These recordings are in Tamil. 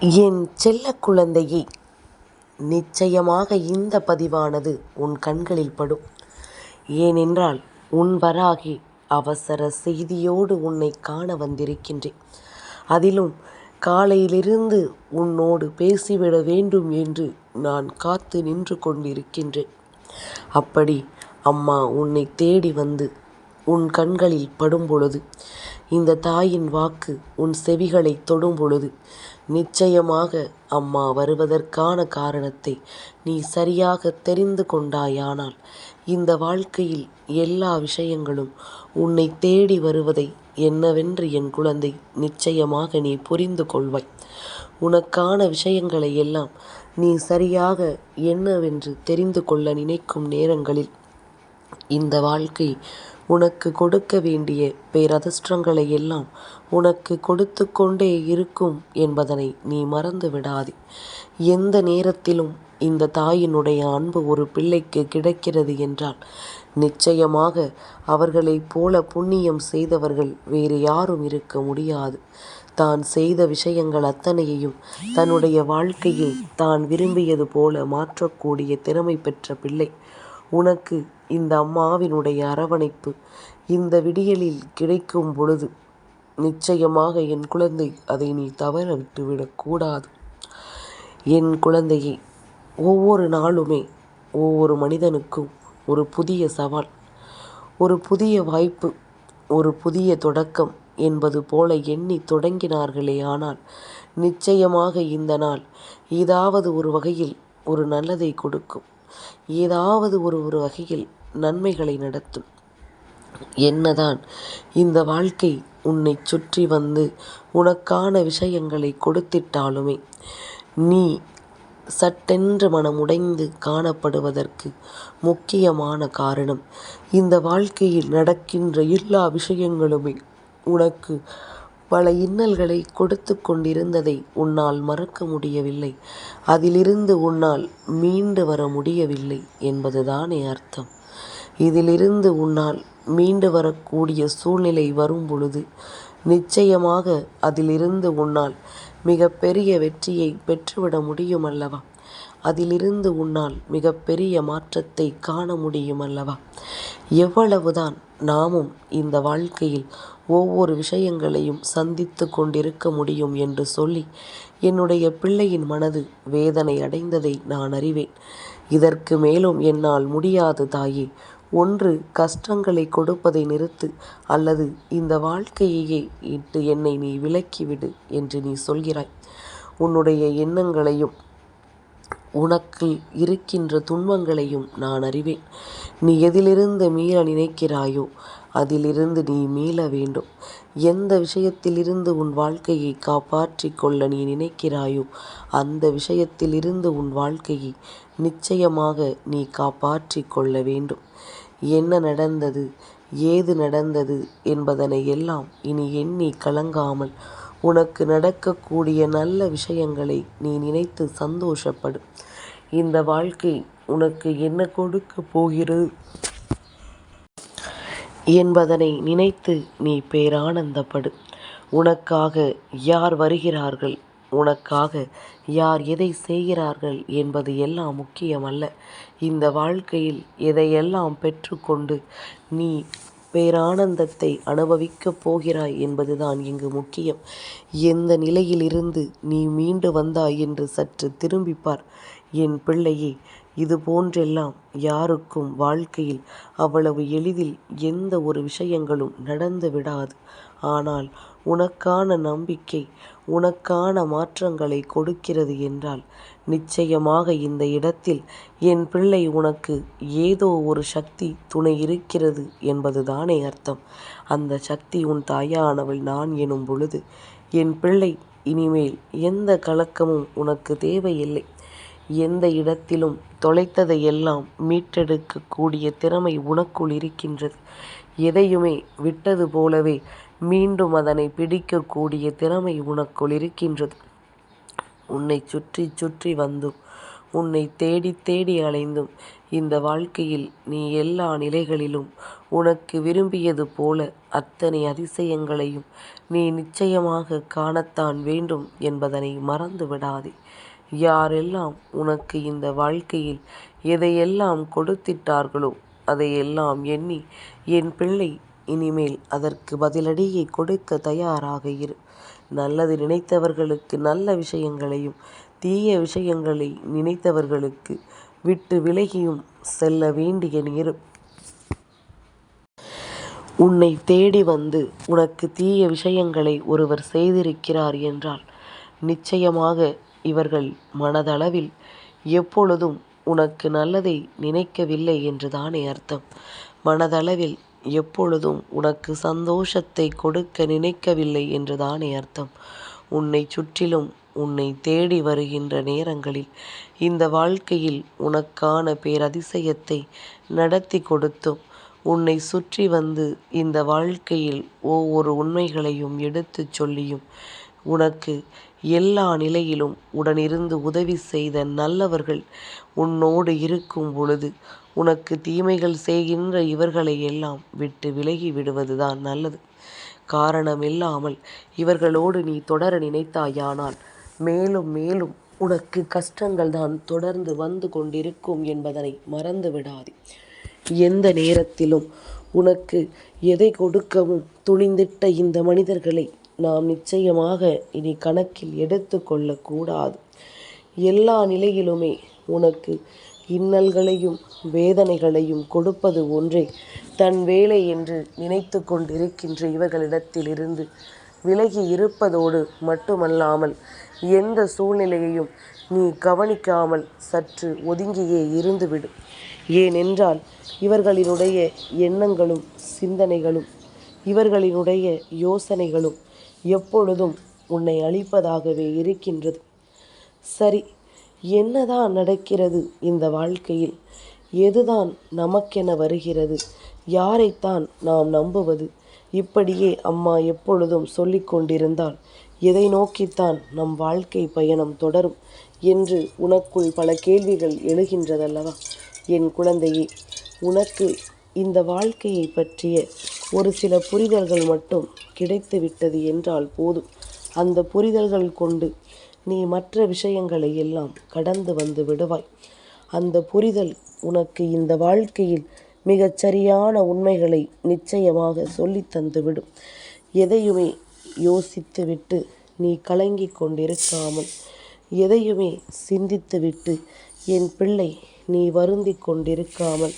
என் செல்ல குழந்தையே நிச்சயமாக இந்த பதிவானது உன் கண்களில் படும். ஏனென்றால் உன் வராகி அவசர செய்தியோடு உன்னை காண வந்திருக்கின்றேன். அதிலும் காலையிலிருந்து உன்னோடு பேசிவிட வேண்டும் என்று நான் காத்து நின்று கொண்டிருக்கின்றேன். அப்படி அம்மா உன்னை தேடி வந்து உன் கண்களில் படும்பொழுது. இந்த தாயின் வாக்கு உன் செவிகளை தொடும் பொழுது நிச்சயமாக அம்மா வருவதற்கான காரணத்தை நீ சரியாக தெரிந்து கொண்டாயானால் இந்த வாழ்க்கையில் எல்லா விஷயங்களும் உன்னை தேடி வருவதை என்னவென்று என் குழந்தை நிச்சயமாக நீ புரிந்து கொள்வாய். உனக்கான விஷயங்களை எல்லாம் நீ சரியாக என்னவென்று தெரிந்து கொள்ள நினைக்கும் நேரங்களில் இந்த வாழ்க்கை உனக்கு கொடுக்க வேண்டிய பேரதிர்ஷ்டங்களை எல்லாம் உனக்கு கொடுத்து கொண்டே இருக்கும் என்பதனை நீ மறந்து விடாதே. எந்த நேரத்திலும் இந்த தாயினுடைய அன்பு ஒரு பிள்ளைக்கு கிடைக்கிறது என்றால் நிச்சயமாக அவர்களைப் போல புண்ணியம் செய்தவர்கள் வேறு யாரும் இருக்க முடியாது. தான் செய்த விஷயங்கள் அத்தனையையும் தன்னுடைய வாழ்க்கையில் தான் விரும்பியது போல மாற்றக்கூடிய திறமை பெற்ற பிள்ளை. உனக்கு இந்த அம்மாவினுடைய அரவணைப்பு இந்த விடியலில் கிடைக்கும் பொழுது நிச்சயமாக என் குழந்தை அதை நீ தவற விட்டுவிடக்கூடாது என் குழந்தையை ஒவ்வொரு நாளுமே ஒவ்வொரு மனிதனுக்கும் ஒரு புதிய சவால் ஒரு புதிய வாய்ப்பு ஒரு புதிய தொடக்கம் என்பது போல எண்ணி தொடங்கினார்களே ஆனால் நிச்சயமாக இந்த நாள் ஏதாவது ஒரு வகையில் ஒரு நல்லதை கொடுக்கும். ஏதாவது ஒரு ஒரு வகையில் நன்மைகளை நடத்தும். என்னதான் இந்த வாழ்க்கை உன்னை சுற்றி வந்து உனக்கான விஷயங்களை கொடுத்திட்டாலுமே நீ சட்டென்று மனமுடைந்து காணப்படுவதற்கு முக்கியமான காரணம் இந்த வாழ்க்கையில் நடக்கின்ற எல்லா விஷயங்களுமே உனக்கு பல இன்னல்களை கொடுத்து கொண்டிருந்ததை உன்னால் மறக்க முடியவில்லை. அதிலிருந்து உன்னால் மீண்டு வர முடியவில்லை என்பதுதானே அர்த்தம். இதிலிருந்து உன்னால் மீண்டு வரக்கூடிய சூழ்நிலை வரும் பொழுது நிச்சயமாக அதிலிருந்து உன்னால் மிகப்பெரிய வெற்றியை பெற்றுவிட முடியும் அல்லவா அதிலிருந்து உன்னால் மிகப்பெரிய மாற்றத்தை காண முடியும் அல்லவா எவ்வளவுதான் நாமும் இந்த வாழ்க்கையில் ஒவ்வொரு விஷயங்களையும் சந்தித்து கொண்டிருக்க முடியும் என்று சொல்லி என்னுடைய பிள்ளையின் மனது வேதனை அடைந்ததை நான் அறிவேன். இதற்கு மேலும் என்னால் முடியாது தாயே. ஒன்று கஷ்டங்களை கொடுப்பதை நிறுத்து அல்லது இந்த வாழ்க்கையையே இட்டு என்னை நீ விலக்கிவிடு என்று நீ சொல்கிறாய். உன்னுடைய எண்ணங்களையும் உனக்கு இருக்கின்ற துன்பங்களையும் நான் அறிவேன். நீ எதிலிருந்து மீற நினைக்கிறாயோ அதிலிருந்து நீ மீள வேண்டும். எந்த விஷயத்திலிருந்து உன் வாழ்க்கையை காப்பாற்றிக் கொள்ள நீ நினைக்கிறாயோ அந்த விஷயத்திலிருந்து உன் வாழ்க்கையை நிச்சயமாக நீ காப்பாற்றிக் கொள்ள வேண்டும். என்ன நடந்தது ஏது நடந்தது என்பதனை எல்லாம் இனி எண்ணி கலங்காமல் உனக்கு நடக்கக்கூடிய நல்ல விஷயங்களை நீ நினைத்து சந்தோஷப்படும் இந்த வாழ்க்கை உனக்கு என்ன கொடுக்க போகிறது? என்பதனை நினைத்து நீ பேரானந்தப்படு. உனக்காக யார் வருகிறார்கள்? உனக்காக யார் எதை செய்கிறார்கள் என்பது எல்லாம் முக்கியமல்ல. இந்த வாழ்க்கையில் எதையெல்லாம் பெற்றுக்கொண்டு நீ பேரானந்தத்தை அனுபவிக்கப் போகிறாய் என்பதுதான் இங்கு முக்கியம். எந்த நிலையிலிருந்து நீ மீண்டு வந்தாய் என்று சற்று திரும்பிப்பார். என் பிள்ளையே இது போன்றெல்லாம் யாருக்கும் வாழ்க்கையில் அவ்வளவு எளிதில் எந்த ஒரு விஷயங்களும் நடந்து விடாது. ஆனால் உனக்கான நம்பிக்கை உனக்கான மாற்றங்களை கொடுக்கிறது என்றால் நிச்சயமாக இந்த இடத்தில் என் பிள்ளை உனக்கு ஏதோ ஒரு சக்தி துணை இருக்கிறது என்பதுதானே அர்த்தம். அந்த சக்தி உன் தாயானவள் நான் எனும் பொழுது என் பிள்ளை இனிமேல் எந்த கலக்கமும் உனக்கு தேவையில்லை. எந்த இடத்திலும் தொலைத்ததையெல்லாம் மீட்டெடுக்கக்கூடிய திறமை உனக்குள் இருக்கின்றது. எதையுமே விட்டது போலவே மீண்டும் அதனை பிடிக்கக்கூடிய திறமை உனக்குள் இருக்கின்றது. உன்னை சுற்றி சுற்றி வந்தும் உன்னை தேடித் தேடி அலைந்தும் இந்த வாழ்க்கையில் நீ எல்லா நிலைகளிலும் உனக்கு விரும்பியது போல அத்தனை அதிசயங்களையும் நீ நிச்சயமாக காணத்தான் வேண்டும் என்பதனை மறந்து விடாதே யாரெல்லாம் உனக்கு இந்த வாழ்க்கையில் எதையெல்லாம் கொடுத்திட்டார்களோ அதையெல்லாம் எண்ணி என் பிள்ளை இனிமேல் அதற்கு பதிலடியை கொடுக்க தயாராக இரு. நல்லது நினைத்தவர்களுக்கு நல்ல விஷயங்களையும் தீய விஷயங்களை நினைத்தவர்களுக்கு விட்டு விலகியும் செல்ல வேண்டிய நேரம். உன்னை தேடி வந்து உனக்கு தீய விஷயங்களை ஒருவர் செய்திருக்கிறார் என்றால் நிச்சயமாக இவர்கள் மனதளவில் எப்பொழுதும் உனக்கு நல்லதை நினைக்கவில்லை என்றுதானே அர்த்தம். மனதளவில் எப்பொழுதும் உனக்கு சந்தோஷத்தை கொடுக்க நினைக்கவில்லை என்றுதானே அர்த்தம். உன்னை சுற்றிலும் உன்னை தேடி வருகின்ற நேரங்களில் இந்த வாழ்க்கையில் உனக்கான பேரதிசயத்தை நடத்தி கொடுத்தும் உன்னை சுற்றி வந்து இந்த வாழ்க்கையில் ஒவ்வொரு உண்மைகளையும் எடுத்துச் சொல்லியும் உனக்கு எல்லா நிலையிலும் உடனிருந்து உதவி செய்த நல்லவர்கள் உன்னோடு இருக்கும் பொழுது உனக்கு தீமைகள் செய்கின்ற இவர்களை எல்லாம் விட்டு விலகி விடுவதுதான் நல்லது. காரணமில்லாமல் இவர்களோடு நீ தொடர நினைத்தாயானால் மேலும் மேலும் உனக்கு கஷ்டங்கள் தான் தொடர்ந்து வந்து கொண்டிருக்கும் என்பதனை மறந்து விடாதே. எந்த நேரத்திலும் உனக்கு எதை கொடுக்கவும் துணிந்திட்ட இந்த மனிதர்களை நாம் நிச்சயமாக இனி கணக்கில் எடுத்து கொள்ளக்கூடாது. எல்லா நிலையிலுமே உனக்கு இன்னல்களையும் வேதனைகளையும் கொடுப்பது ஒன்றே. தன் வேலை என்று நினைத்து கொண்டிருக்கின்ற இவர்களிடத்திலிருந்து விலகி இருப்பதோடு மட்டுமல்லாமல் எந்த சூழ்நிலையையும் நீ கவனிக்காமல் சற்று ஒதுங்கியே இருந்துவிடும் ஏனென்றால் இவர்களினுடைய எண்ணங்களும் சிந்தனைகளும் இவர்களினுடைய யோசனைகளும் எப்பொழுதும் உன்னை அழிப்பதாகவே இருக்கின்றது. சரி என்னதான் நடக்கிறது இந்த வாழ்க்கையில்? எதுதான் நமக்கென வருகிறது? யாரைத்தான் நாம் நம்புவது? இப்படியே அம்மா எப்பொழுதும் சொல்லிக் கொண்டிருந்தால் எதை நோக்கித்தான் நம் வாழ்க்கை பயணம் தொடரும் என்று உனக்குள் பல கேள்விகள் எழுகின்றதல்லவா? என் குழந்தையே உனக்கு இந்த வாழ்க்கையை பற்றிய ஒரு சில புரிதல்கள் மட்டும் கிடைத்துவிட்டது என்றால் போதும். அந்த புரிதல்கள் கொண்டு நீ மற்ற விஷயங்களை எல்லாம் கடந்து வந்து விடுவாய். அந்த புரிதல் உனக்கு இந்த வாழ்க்கையில் மிகச் சரியான உண்மைகளை நிச்சயமாக சொல்லி தந்துவிடும் எதையுமே யோசித்துவிட்டு நீ கலங்கி கொண்டிருக்காமல் எதையுமே சிந்தித்துவிட்டு என் பிள்ளை நீ வருந்தி கொண்டிருக்காமல்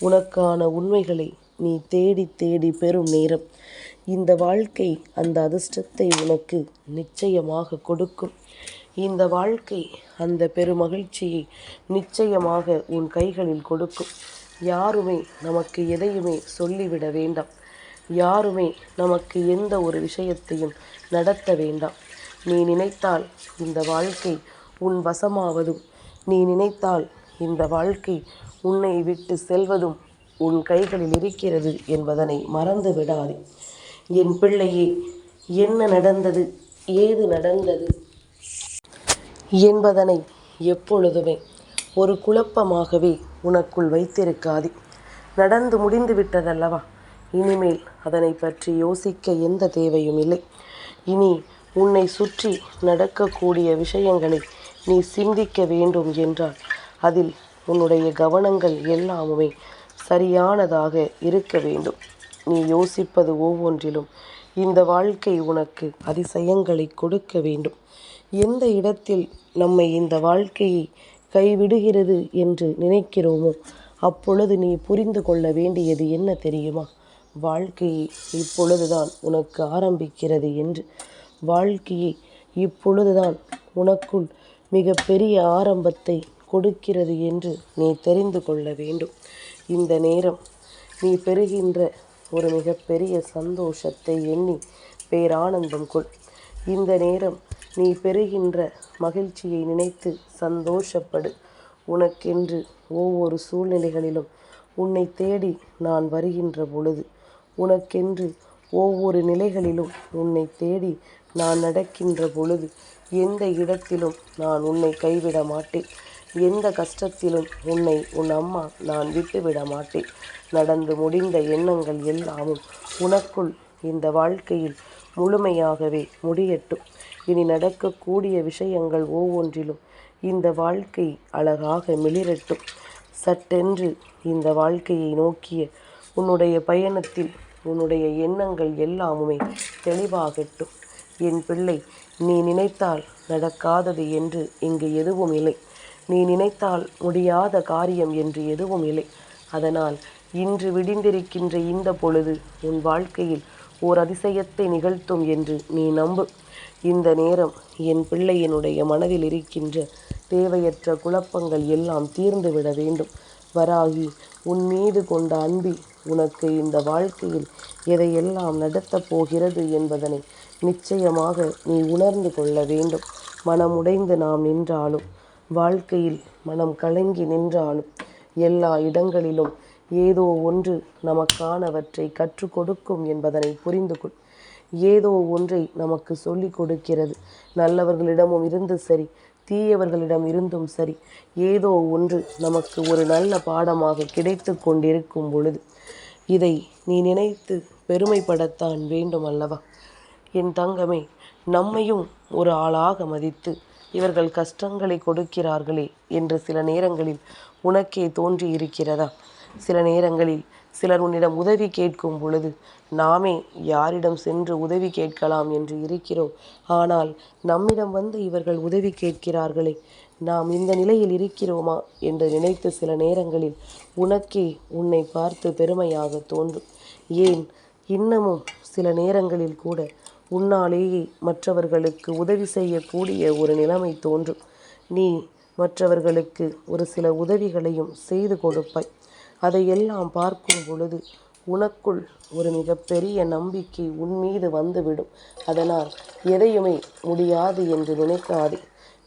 உனக்கான உண்மைகளை நீ தேடி தேடி பெறும் நேரம். இந்த வாழ்க்கை அந்த அதிர்ஷ்டத்தை உனக்கு நிச்சயமாக கொடுக்கும். இந்த வாழ்க்கை அந்த பெருமகிழ்ச்சியை நிச்சயமாக உன் கைகளில் கொடுக்கும். யாருமே நமக்கு எதையுமே சொல்லிவிட வேண்டாம். யாருமே நமக்கு எந்த ஒரு விஷயத்தையும் நடத்த வேண்டாம். நீ நினைத்தால் இந்த வாழ்க்கை உன் வசமாவதும். நீ நினைத்தால் இந்த வாழ்க்கை உன்னை விட்டு செல்வதும் உன் கைகளில் இருக்கிறது என்பதனை மறந்து விடாதே. என் பிள்ளையே என்ன நடந்தது? ஏது நடந்தது? என்பதனை எப்பொழுதுமே ஒரு குழப்பமாகவே உனக்குள் வைத்திருக்காதே. நடந்து முடிந்து விட்டதல்லவா? இனிமேல் அதனை பற்றி யோசிக்க எந்த தேவையும் இல்லை. இனி உன்னை சுற்றி நடக்கக்கூடிய விஷயங்களை நீ சிந்திக்க வேண்டும் என்றால் அதில் உன்னுடைய கவனங்கள் எல்லாமுமே சரியானதாக இருக்க வேண்டும். நீ யோசிப்பது ஒவ்வொன்றிலும் இந்த வாழ்க்கை உனக்கு அதிசயங்களை கொடுக்க வேண்டும். எந்த இடத்தில் நம்மை இந்த வாழ்க்கையை கைவிடுகிறது என்று நினைக்கிறோமோ அப்பொழுது நீ புரிந்து கொள்ள வேண்டியது என்ன தெரியுமா? வாழ்க்கையை இப்பொழுதுதான் உனக்கு ஆரம்பிக்கிறது என்று. வாழ்க்கையை இப்பொழுதுதான் உனக்குள் மிக பெரிய ஆரம்பத்தை கொடுக்கிறது என்று நீ தெரிந்து கொள்ள வேண்டும். இந்த நேரம் நீ பெறுகின்ற ஒரு மிகப்பெரிய சந்தோஷத்தை எண்ணி பேரானந்தம் கொள். இந்த நேரம் நீ பெறுகின்ற மகிழ்ச்சியை நினைத்து சந்தோஷப்படு. உனக்கென்று ஒவ்வொரு சூழ்நிலைகளிலும் உன்னை தேடி நான் வருகின்ற பொழுது உனக்கென்று ஒவ்வொரு நிலைகளிலும் உன்னை தேடி நான் நடக்கின்ற பொழுது எந்த இடத்திலும் நான் உன்னை கைவிட மாட்டேன். எந்த கஷ்டத்திலும் உன்னை உன் அம்மா நான் விட்டுவிட மாட்டேன் நடந்து முடிந்த எண்ணங்கள் எல்லாமும் உனக்குள் இந்த வாழ்க்கையில் முழுமையாகவே முடியட்டும். இனி நடக்கக்கூடிய விஷயங்கள் ஒவ்வொன்றிலும் இந்த வாழ்க்கை அழகாக மிளிரட்டும். சட்டென்று இந்த வாழ்க்கையை நோக்கிய உன்னுடைய பயணத்தில் உன்னுடைய எண்ணங்கள் எல்லாமுமே தெளிவாகட்டும். என் பிள்ளை நீ நினைத்தால் நடக்காதது என்று இங்கு எதுவும் இல்லை. நீ நினைத்தால் முடியாத காரியம் என்று எதுவும் இல்லை. அதனால் இன்று விடிந்திருக்கின்ற இந்த பொழுது உன் வாழ்க்கையில் ஓர் அதிசயத்தை நிகழ்த்தும் என்று நீ நம்பு. இந்த நேரம் என் பிள்ளையினுடைய மனதில் இருக்கின்ற தேவையற்ற குழப்பங்கள் எல்லாம் தீர்ந்துவிட வேண்டும். வராகி உன் மீது கொண்ட அன்பி உனக்கு இந்த வாழ்க்கையில் எதையெல்லாம் நடத்தப் போகிறது என்பதனை நிச்சயமாக நீ உணர்ந்து கொள்ள வேண்டும். மனமுடைந்து நாம் நின்றாலும் வாழ்க்கையில் மனம் கலங்கி நின்றாலும் எல்லா இடங்களிலும் ஏதோ ஒன்று நமக்கானவற்றை கற்றுக் கொடுக்கும் என்பதனை புரிந்து கொள். ஏதோ ஒன்றை நமக்கு சொல்லிக் கொடுக்கிறது. நல்லவர்களிடமும் இருந்து சரி தீயவர்களிடம் இருந்தும் சரி ஏதோ ஒன்று நமக்கு ஒரு நல்ல பாடமாக கிடைத்து கொண்டிருக்கும் பொழுது இதை நீ நினைத்து பெருமைப்படத்தான் வேண்டும் அல்லவா என் தங்கமே நம்மையும் ஒரு ஆளாக மதித்து இவர்கள் கஷ்டங்களை கொடுக்கிறார்களே என்று சில நேரங்களில் உனக்கே தோன்றி இருக்கிறதா சில நேரங்களில் சிலர் உன்னிடம் உதவி கேட்கும் பொழுது நாமே யாரிடம் சென்று உதவி கேட்கலாம் என்று இருக்கிறோம். ஆனால் நம்மிடம் வந்து இவர்கள் உதவி கேட்கிறார்களே நாம் இந்த நிலையில் இருக்கிறோமா? என்று நினைத்து சில நேரங்களில் உனக்கே உன்னை பார்த்து பெருமையாக தோன்றும். ஏன்? இன்னமும் சில நேரங்களில் கூட உன்னாலேயே மற்றவர்களுக்கு உதவி செய்யக்கூடிய ஒரு நிலைமை தோன்றும். நீ மற்றவர்களுக்கு ஒரு சில உதவிகளையும் செய்து கொடுப்பாய். அதையெல்லாம் பார்க்கும் பொழுது உனக்குள் ஒரு மிகப்பெரிய நம்பிக்கை உன் மீது வந்துவிடும். அதனால் எதையுமே முடியாது என்று நினைக்காதே.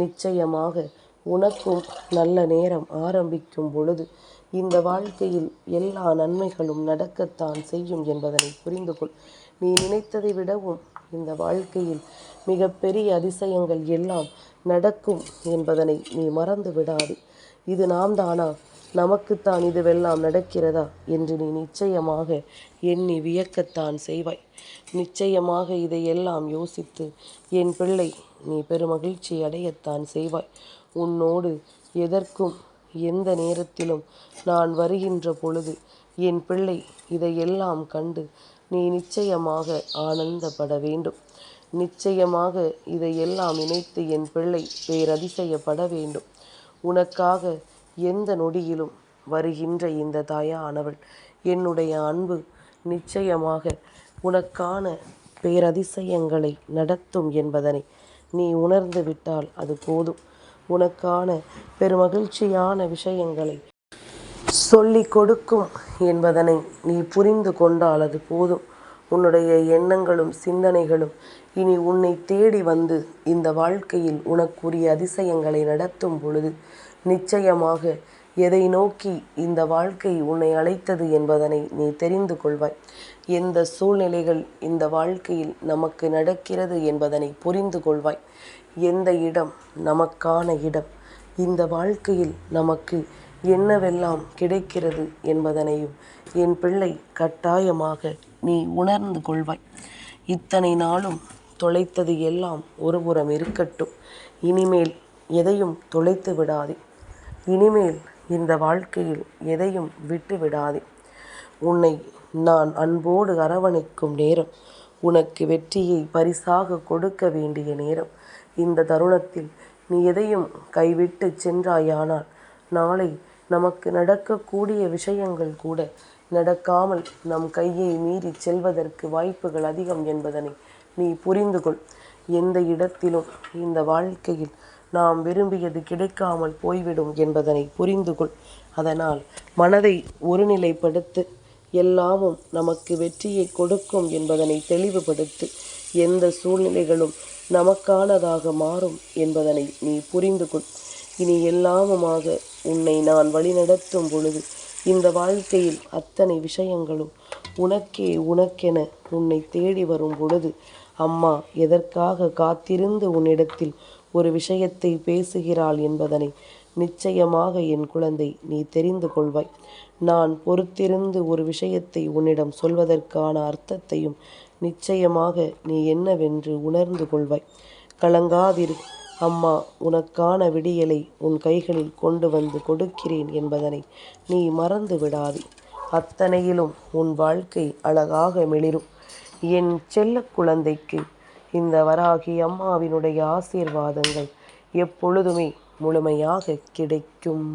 நிச்சயமாக உனக்கும் நல்ல நேரம் ஆரம்பிக்கும் பொழுது இந்த வாழ்க்கையில் எல்லா நன்மைகளும் நடக்கத்தான் செய்யும் என்பதனை புரிந்து கொள் நீ நினைத்ததை விடவும் இந்த வாழ்க்கையில் மிகப்பெரிய அதிசயங்கள் எல்லாம் நடக்கும் என்பதனை நீ மறந்து விடாதே. இது நாம் தானா? நமக்குத்தான் இதுவெல்லாம் நடக்கிறதா? என்று நீ நிச்சயமாக எண்ணி வியக்கத்தான் செய்வாய். நிச்சயமாக இதையெல்லாம் யோசித்து என் பிள்ளை நீ பெருமகிழ்ச்சி அடையத்தான் செய்வாய். உன்னோடு எதற்கும் எந்த நேரத்திலும் நான் வருகின்ற பொழுது என் பிள்ளை இதையெல்லாம் கண்டு நீ நிச்சயமாக ஆனந்தப்பட வேண்டும். நிச்சயமாக இதையெல்லாம் நினைத்து என் பிள்ளை பேரதிசயப்பட வேண்டும். உனக்காக எந்த நொடியிலும் வருகின்ற இந்த தாயானவள் என்னுடைய அன்பு நிச்சயமாக உனக்கான பேரதிசயங்களை நடத்தும் என்பதனை நீ உணர்ந்து விட்டால் அது போதும். உனக்கான பெருமகிழ்ச்சியான விஷயங்களை சொல்லிக் கொடுக்கும் என்பதனை நீ புரிந்து கொண்டால் அது போதும். உன்னுடைய எண்ணங்களும் சிந்தனைகளும் இனி உன்னை தேடி வந்து இந்த வாழ்க்கையில் உனக்குரிய அதிசயங்களை நடத்தும் பொழுது நிச்சயமாக எதை நோக்கி இந்த வாழ்க்கை உன்னை அழைத்தது என்பதனை நீ தெரிந்து கொள்வாய். எந்த சூழ்நிலைகள் இந்த வாழ்க்கையில் நமக்கு நடக்கிறது என்பதனை புரிந்து கொள்வாய். எந்த இடம் நமக்கான இடம்? இந்த வாழ்க்கையில் நமக்கு என்னவெல்லாம் கிடைக்கிறது என்பதனையும் என் பிள்ளை கட்டாயமாக நீ உணர்ந்து கொள்வாய். இத்தனை நாளும் தொலைத்தது எல்லாம் ஒருபுறம் இருக்கட்டும். இனிமேல் எதையும் தொலைத்து விடாதே. இனிமேல் இந்த வாழ்க்கையில் எதையும் விட்டு விடாதே. உன்னை நான் அன்போடு அரவணைக்கும் நேரம் உனக்கு வெற்றியை பரிசாக கொடுக்க வேண்டிய நேரம். இந்த தருணத்தில் நீ எதையும் கைவிட்டு சென்றாயானால் நாளை நமக்கு நடக்கக்கூடிய விஷயங்கள் கூட நடக்காமல் நம் கையை மீறி செல்வதற்கு வாய்ப்புகள் அதிகம் என்பதனை நீ புரிந்து கொள். எந்த இடத்திலும் இந்த வாழ்க்கையில் நாம் விரும்பியது கிடைக்காமல் போய்விடும் என்பதனை புரிந்து கொள். அதனால் மனதை ஒருநிலைப்படுத்து. எல்லாமும் நமக்கு வெற்றியை கொடுக்கும் என்பதனை தெளிவுபடுத்து. எந்த சூழ்நிலைகளும் நமக்கானதாக மாறும் என்பதனை நீ புரிந்து கொள். இனி எல்லாமுமாக உன்னை நான் வழிநடத்தும் பொழுது இந்த வாழ்க்கையில் அத்தனை விஷயங்களும் உனக்கே உனக்கென உன்னை தேடி வரும் பொழுது அம்மா எதற்காக காத்திருந்து உன்னிடத்தில் ஒரு விஷயத்தை பேசுகிறாள் என்பதனை நிச்சயமாக என் குழந்தை நீ தெரிந்து கொள்வாய். நான் பொறுத்திருந்து ஒரு விஷயத்தை உன்னிடம் சொல்வதற்கான அர்த்தத்தையும் நிச்சயமாக நீ என்னவென்று உணர்ந்து கொள்வாய். கலங்காதிரு. அம்மா உனக்கான விடியலை உன் கைகளில் கொண்டு வந்து கொடுக்கிறேன் என்பதனை நீ மறந்து விடாதே அத்தனையிலும் உன் வாழ்க்கை அழகாக மிளிரும். என் செல்ல குழந்தைக்கு இந்த வராகி அம்மாவினுடைய ஆசீர்வாதங்கள் எப்பொழுதுமே முழுமையாக கிடைக்கும்.